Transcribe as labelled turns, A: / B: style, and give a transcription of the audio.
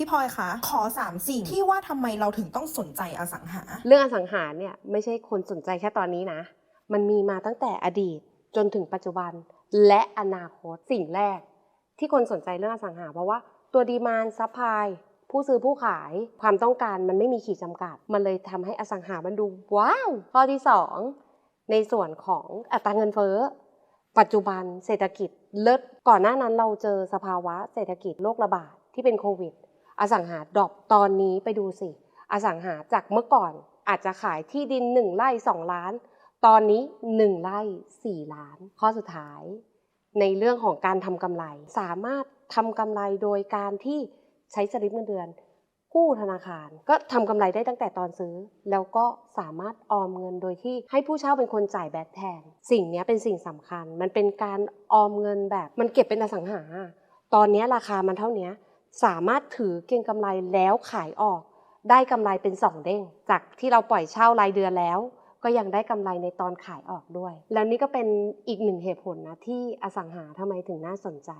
A: พี่พลอยคะขอสามสิ่งที่ว่าทำไมเราถึงต้องสนใจอสังหา
B: เรื่องอสังหาเนี่ยไม่ใช่คนสนใจแค่ตอนนี้นะ มันมีมาตั้งแต่อดีตจนถึงปัจจุบันและอนาคตสิ่งแรก ที่คนสนใจเรื่องอสังหา เพราะว่าตัวดีมานซัพพลายผู้ซื้อผู้ขายความต้องการมันไม่มีขีดจำกัด มันเลยทำให้อสังหามันดูว้าว ข้อที่สองในส่วนของอัตราเงินเฟ้อ ปัจจุบันเศรษฐกิจเลิศก่อนหน้านั้นเราเจอสภาวะเศรษฐกิจโรคระบาดที่เป็นโควิด อสังหาดรอปตอนนี้ไปดูสิ อสังหาจากเมื่อก่อนอาจจะขายที่ดิน 1ไร่2 ล้าน ตอนนี้ 1ไร่4 ล้าน ข้อสุดท้าย ในเรื่องของการทำกำไร สามารถทำกำไรโดยการที่ใช้สลิปเงินเดือน กู้ธนาคาร ก็ทำกำไรได้ตั้งแต่ตอนซื้อ แล้วก็สามารถออมเงินโดยที่ให้ผู้เช่าเป็นคนจ่ายแบกแทน สิ่งนี้เป็นสิ่งสำคัญ มันเป็นการออมเงินแบบ มันเก็บเป็นอสังหา ตอนนี้ราคามันเท่านี้ สามารถถือเก็งกำไรแล้วขายออก ได้กำไรเป็นสองเด้ง จากที่เราปล่อยเช่ารายเดือนแล้ว ก็ยังได้กำไรในตอนขายออกด้วย แล้วนี่ก็เป็นอีกหนึ่งเหตุผลนะที่อสังหาทำไมถึงน่าสนใจ